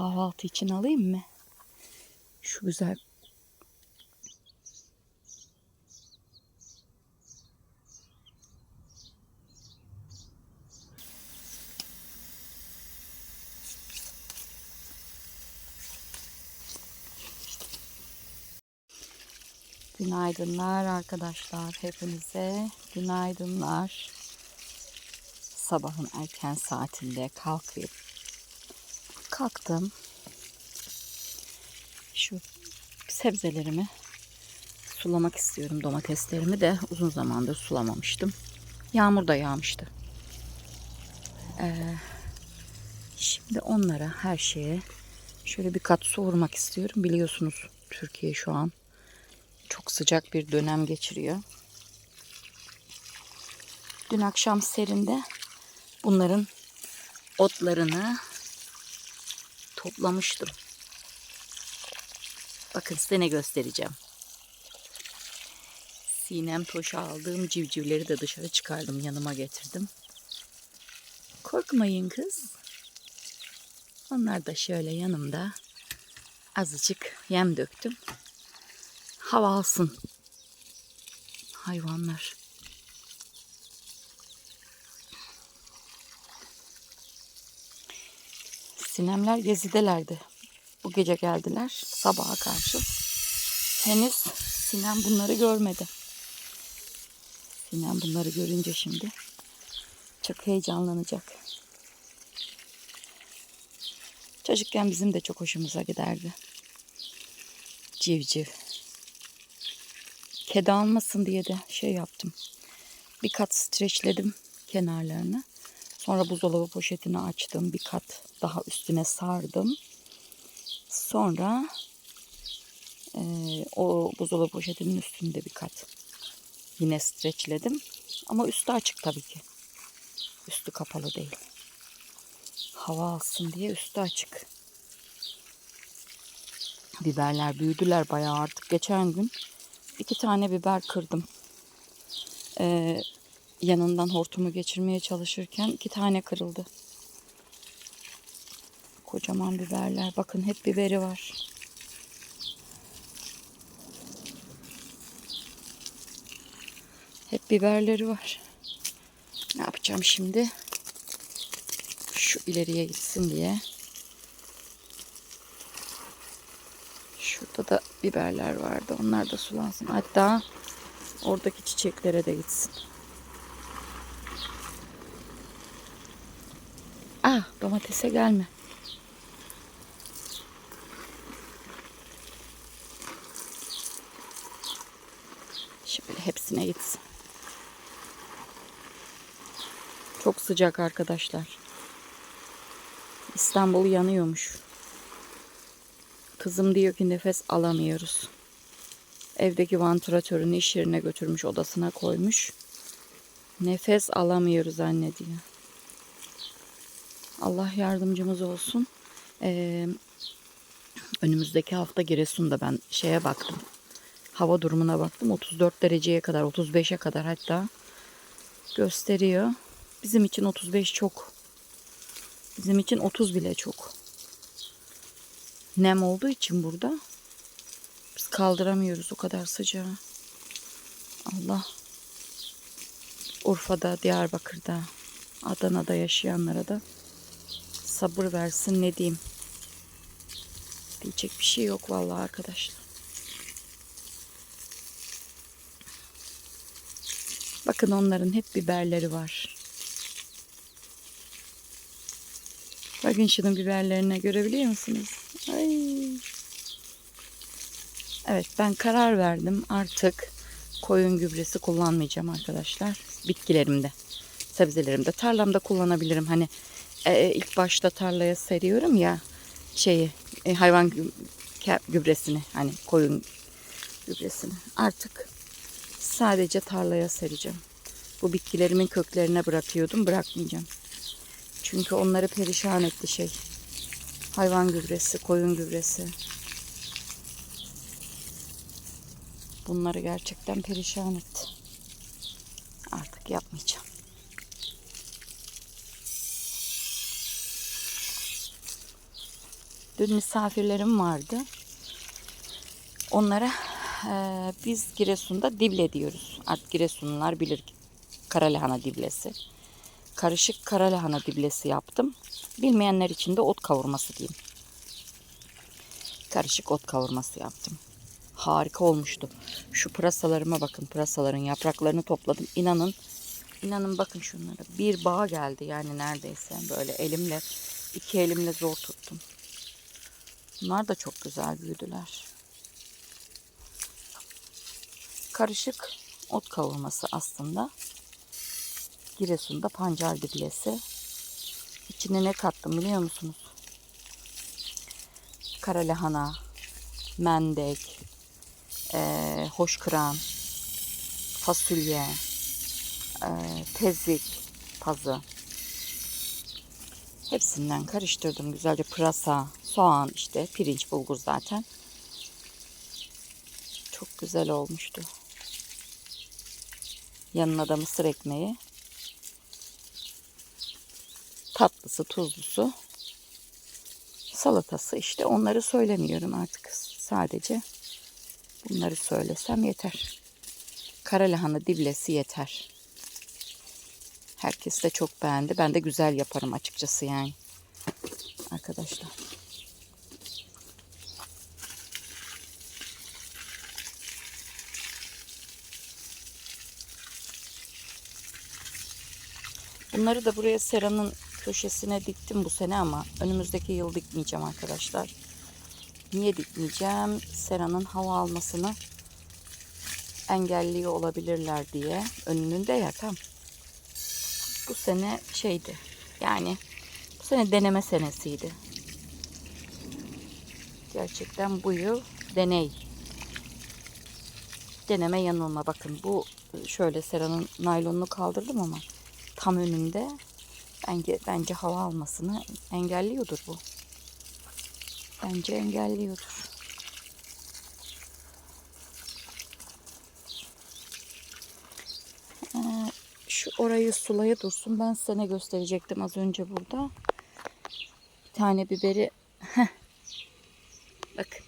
kahvaltı için alayım mı? Şu güzel Günaydınlar arkadaşlar hepinize. Günaydınlar. Sabahın erken saatinde kalkıp kalktım. Şu sebzelerimi sulamak istiyorum. Domateslerimi de uzun zamandır sulamamıştım. Yağmur da yağmıştı. Ee, şimdi onlara her şeye şöyle bir kat su vurmak istiyorum. Biliyorsunuz Türkiye şu an çok sıcak bir dönem geçiriyor. Dün akşam serinde bunların otlarını toplamıştım. Bakın size ne göstereceğim. Sinem toşa aldığım civcivleri de dışarı çıkardım yanıma getirdim. Korkmayın kız. Onlar da şöyle yanımda azıcık yem döktüm hava alsın. Hayvanlar. Sinemler gezidelerdi. Bu gece geldiler sabaha karşı. Henüz Sinem bunları görmedi. Sinem bunları görünce şimdi çok heyecanlanacak. Çocukken bizim de çok hoşumuza giderdi. Civciv. Kedi almasın diye de şey yaptım. Bir kat streçledim kenarlarını. Sonra buzdolabı poşetini açtım. Bir kat daha üstüne sardım. Sonra e, o buzdolabı poşetinin üstünde bir kat yine streçledim. Ama üstü açık tabii ki. Üstü kapalı değil. Hava alsın diye üstü açık. Biberler büyüdüler bayağı artık. Geçen gün iki tane biber kırdım. Ee, yanından hortumu geçirmeye çalışırken iki tane kırıldı. Kocaman biberler. Bakın hep biberi var. Hep biberleri var. Ne yapacağım şimdi? Şu ileriye gitsin diye. Şurada da biberler vardı. Onlar da sulansın. Hatta oradaki çiçeklere de gitsin. Ah domatese gelme. Şöyle hepsine gitsin. Çok sıcak arkadaşlar. İstanbul yanıyormuş. Kızım diyor ki nefes alamıyoruz. Evdeki vantilatörünü iş yerine götürmüş odasına koymuş. Nefes alamıyoruz anne diyor. Allah yardımcımız olsun. Ee, önümüzdeki hafta Giresun'da ben şeye baktım. Hava durumuna baktım. 34 dereceye kadar, 35'e kadar hatta gösteriyor. Bizim için 35 çok. Bizim için 30 bile çok nem olduğu için burada biz kaldıramıyoruz o kadar sıcağı. Allah Urfa'da, Diyarbakır'da, Adana'da yaşayanlara da sabır versin ne diyeyim. Diyecek bir şey yok vallahi arkadaşlar. Bakın onların hep biberleri var. Bakın şunun biberlerine görebiliyor musunuz? Ay. Evet ben karar verdim artık koyun gübresi kullanmayacağım arkadaşlar. Bitkilerimde, sebzelerimde, tarlamda kullanabilirim. Hani e, ilk başta tarlaya seriyorum ya şeyi e, hayvan gübresini hani koyun gübresini artık sadece tarlaya sereceğim. Bu bitkilerimin köklerine bırakıyordum bırakmayacağım. Çünkü onları perişan etti şey. Hayvan gübresi, koyun gübresi. Bunları gerçekten perişan etti. Artık yapmayacağım. Dün misafirlerim vardı. Onlara eee, biz Giresun'da dible diyoruz. Artık Giresunlular bilir karalahana diblesi. Karışık karalahana diblesi yaptım. Bilmeyenler için de ot kavurması diyeyim. Karışık ot kavurması yaptım. Harika olmuştu. Şu pırasalarıma bakın. Pırasaların yapraklarını topladım. İnanın, inanın bakın şunlara. Bir bağ geldi yani neredeyse. Böyle elimle, iki elimle zor tuttum. Bunlar da çok güzel büyüdüler. Karışık ot kavurması aslında. Giresun'da pancar diblesi. İçine ne kattım biliyor musunuz? Kara lahana, mendek, eee hoşkıran, fasulye, eee tezik, pazı. Hepsinden karıştırdım güzelce pırasa, soğan işte pirinç bulgur zaten. Çok güzel olmuştu. Yanına da mısır ekmeği. Tatlısı, tuzlusu. Salatası işte onları söylemiyorum artık. Sadece bunları söylesem yeter. Kara lahana diblesi yeter. Herkes de çok beğendi. Ben de güzel yaparım açıkçası yani. Arkadaşlar. Bunları da buraya seranın köşesine diktim bu sene ama önümüzdeki yıl dikmeyeceğim arkadaşlar. Niye dikmeyeceğim? Seranın hava almasını engelliyor olabilirler diye. Önünde ya tam. Bu sene şeydi. Yani bu sene deneme senesiydi. Gerçekten bu yıl deney. Deneme yanılma. Bakın bu şöyle seranın naylonunu kaldırdım ama tam önünde bence, bence hava almasını engelliyordur bu. Bence engelliyordur. Ee, şu orayı sulaya dursun. Ben size ne gösterecektim az önce burada. Bir tane biberi. Heh. Bakın.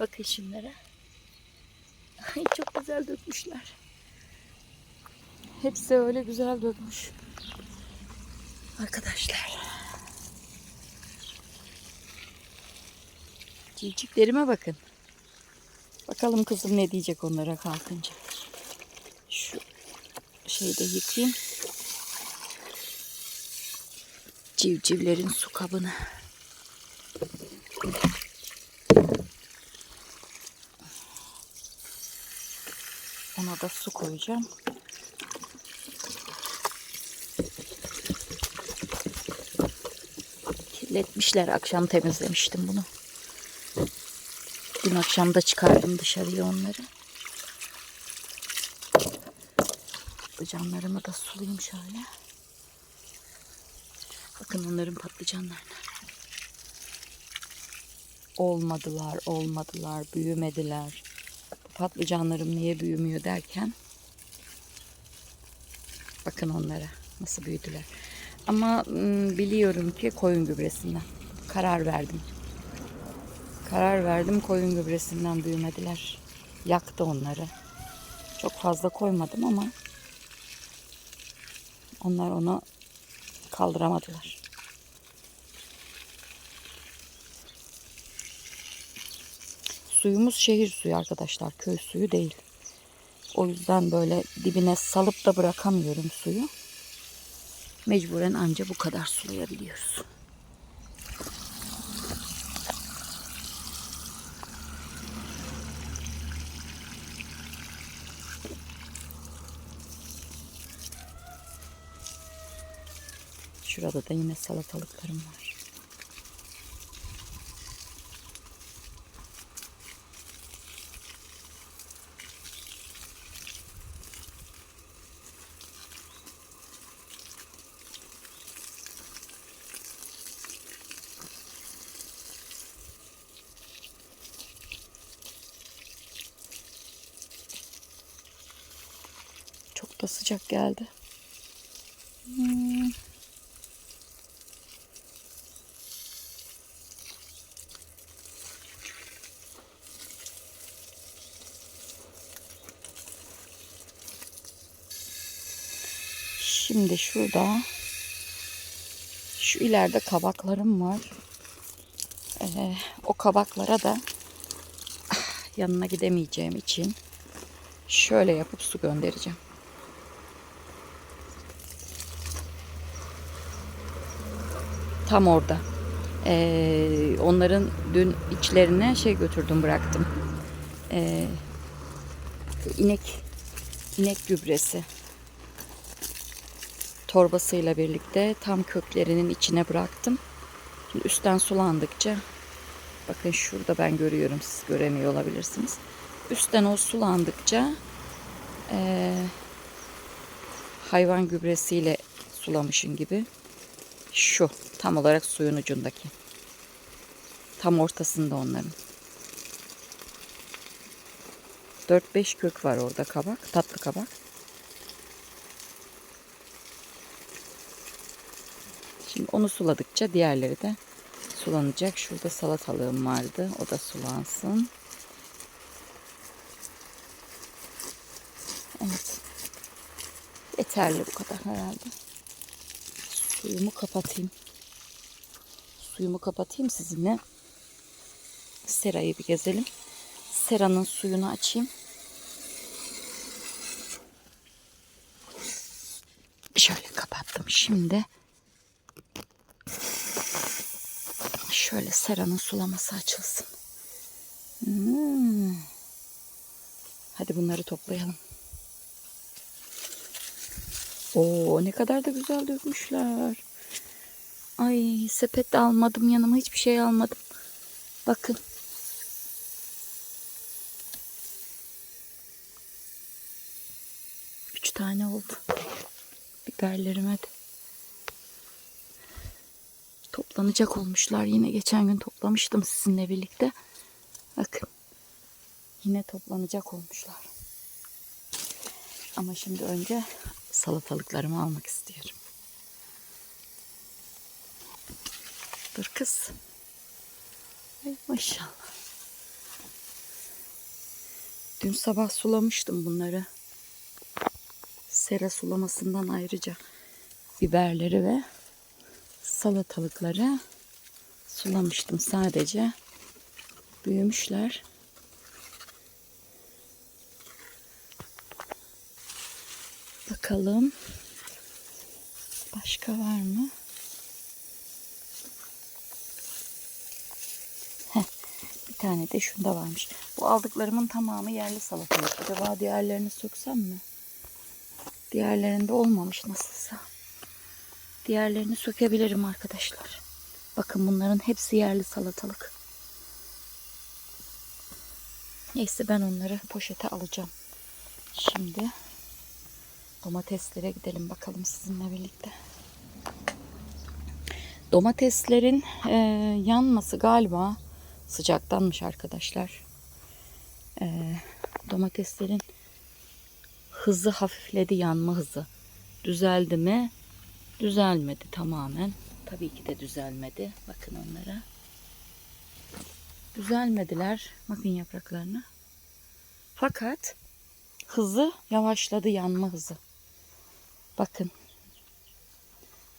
Bakın. Ay çok güzel dökmüşler. Hepsi öyle güzel dökmüş. Arkadaşlar. Civcivlerime bakın. Bakalım kızım ne diyecek onlara kalkınca. Şu şeyi de yıkayayım. Civcivlerin su kabını. Da su koyacağım. Kirletmişler. Akşam temizlemiştim bunu. Dün akşam da çıkardım dışarıya onları. Patlıcanlarımı da sulayayım şöyle. Bakın onların patlıcanlarına. Olmadılar, olmadılar, büyümediler. Patlıcanlarım niye büyümüyor derken bakın onlara nasıl büyüdüler. Ama biliyorum ki koyun gübresinden. Karar verdim. Karar verdim koyun gübresinden büyümediler. Yaktı onları. Çok fazla koymadım ama onlar onu kaldıramadılar. Suyumuz şehir suyu arkadaşlar. Köy suyu değil. O yüzden böyle dibine salıp da bırakamıyorum suyu. Mecburen anca bu kadar sulayabiliyoruz. Şurada da yine salatalıklarım var. sıcak geldi. Şimdi şurada şu ileride kabaklarım var. Ee, o kabaklara da yanına gidemeyeceğim için şöyle yapıp su göndereceğim. Tam orada. Ee, onların dün içlerine şey götürdüm bıraktım. Ee, inek inek gübresi torbasıyla birlikte tam köklerinin içine bıraktım. Şimdi üstten sulandıkça bakın şurada ben görüyorum siz göremiyor olabilirsiniz. Üstten o sulandıkça eee, hayvan gübresiyle sulamışın gibi şu tam olarak suyun ucundaki. Tam ortasında onların. 4-5 kök var orada kabak, tatlı kabak. Şimdi onu suladıkça diğerleri de sulanacak. Şurada salatalığım vardı. O da sulansın. Evet. Yeterli bu kadar herhalde. Suyumu kapatayım. Suyumu kapatayım sizinle. Serayı bir gezelim. Seranın suyunu açayım. Şöyle kapattım. Şimdi şöyle seranın sulaması açılsın. Hmm. Hadi bunları toplayalım. Oo ne kadar da güzel dökmüşler. Ay sepet de almadım yanıma hiçbir şey almadım. Bakın. Üç tane oldu. Biberlerime de. Toplanacak olmuşlar. Yine geçen gün toplamıştım sizinle birlikte. Bakın. Yine toplanacak olmuşlar. Ama şimdi önce salatalıklarımı almak istiyorum. Dur kız. Ay maşallah. Dün sabah sulamıştım bunları. Sera sulamasından ayrıca biberleri ve salatalıkları sulamıştım sadece. Büyümüşler. Bakalım. Başka var mı? Heh, bir tane de şunda varmış. Bu aldıklarımın tamamı yerli salatalık. Acaba diğerlerini söksem mi? Diğerlerinde olmamış nasılsa. Diğerlerini sökebilirim arkadaşlar. Bakın bunların hepsi yerli salatalık. Neyse ben onları poşete alacağım. Şimdi domateslere gidelim bakalım sizinle birlikte. Domateslerin e, yanması galiba sıcaktanmış arkadaşlar. E, domateslerin hızı hafifledi yanma hızı. Düzeldi mi? Düzelmedi tamamen. Tabii ki de düzelmedi. Bakın onlara. Düzelmediler. Bakın yapraklarına. Fakat hızı yavaşladı yanma hızı. Bakın.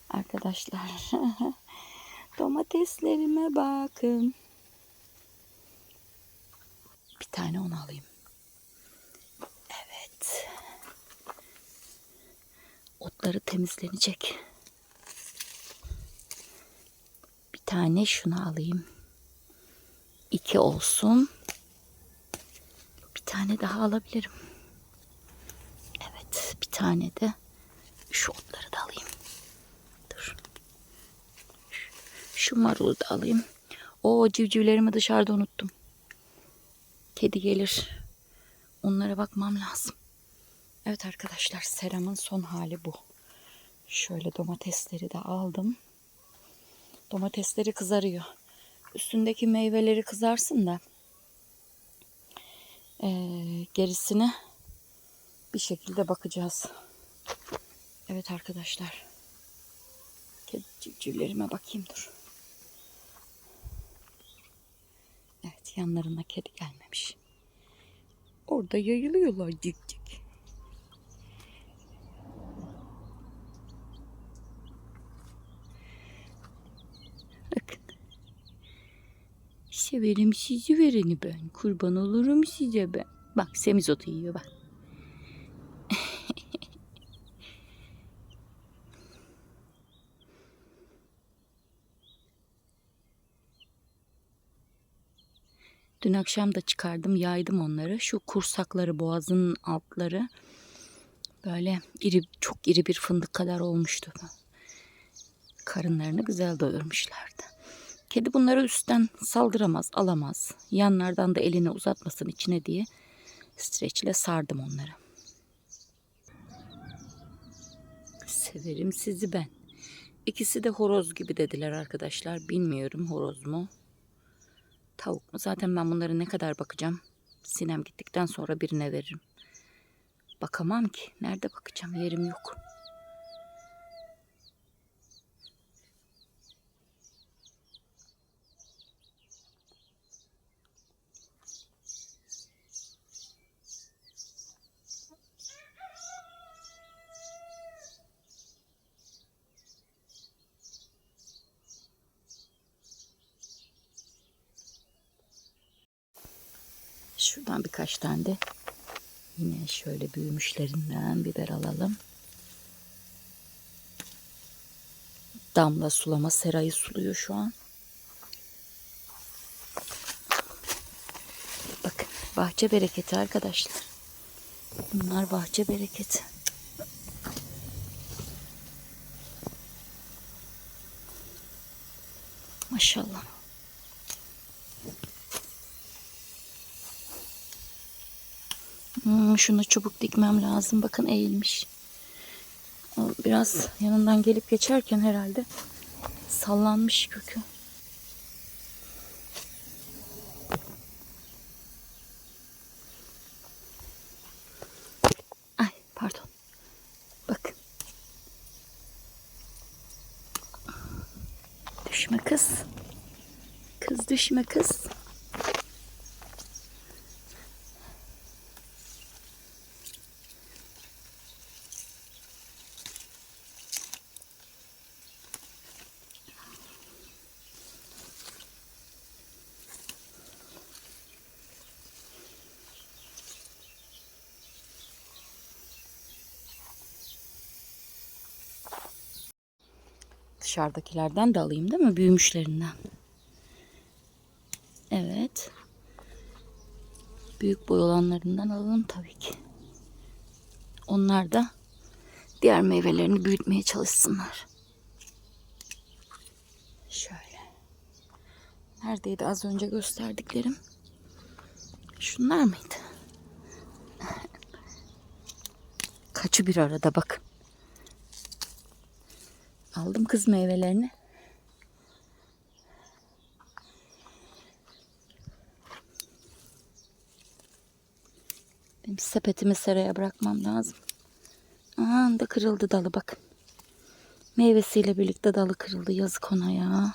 Arkadaşlar. Domateslerime bakın. Bir tane onu alayım. Evet. Otları temizlenecek. Bir tane şunu alayım. İki olsun. Bir tane daha alabilirim. Evet, bir tane de şu otları da alayım. Dur. Şu marulu da alayım. O civcivlerimi dışarıda unuttum. Kedi gelir. Onlara bakmam lazım. Evet arkadaşlar seramın son hali bu. Şöyle domatesleri de aldım. Domatesleri kızarıyor. Üstündeki meyveleri kızarsın da ee, gerisine bir şekilde bakacağız. Evet arkadaşlar. Kedi civcivlerime bakayım dur. yanlarına kedi gelmemiş. Orada yayılıyorlar cik cik. Bakın. Severim sizi vereni ben. Kurban olurum size ben. Bak semizotu yiyor bak. Dün akşam da çıkardım, yaydım onları. Şu kursakları, boğazının altları böyle iri, çok iri bir fındık kadar olmuştu. Karınlarını güzel doyurmuşlardı. Kedi bunları üstten saldıramaz, alamaz. Yanlardan da elini uzatmasın içine diye streçle sardım onları. Severim sizi ben. İkisi de horoz gibi dediler arkadaşlar. Bilmiyorum horoz mu? Tavuk mu? Zaten ben bunları ne kadar bakacağım? Sinem gittikten sonra birine veririm. Bakamam ki. Nerede bakacağım? Yerim yok. Şuradan birkaç tane de yine şöyle büyümüşlerinden biber alalım. Damla sulama serayı suluyor şu an. Bakın bahçe bereketi arkadaşlar. Bunlar bahçe bereketi. Maşallah. Hmm, şunu çubuk dikmem lazım. Bakın eğilmiş. O Biraz yanından gelip geçerken herhalde sallanmış kökü. Ay pardon. Bakın. Düşme kız. Kız düşme kız. Dışarıdakilerden de alayım değil mi? Büyümüşlerinden. Evet. Büyük boy olanlarından alalım tabii ki. Onlar da diğer meyvelerini büyütmeye çalışsınlar. Şöyle. Neredeydi az önce gösterdiklerim? Şunlar mıydı? Kaçı bir arada bakın. Aldım kız meyvelerini. Benim sepetimi seraya bırakmam lazım. Aa da kırıldı dalı bakın. Meyvesiyle birlikte dalı kırıldı. Yazık ona ya.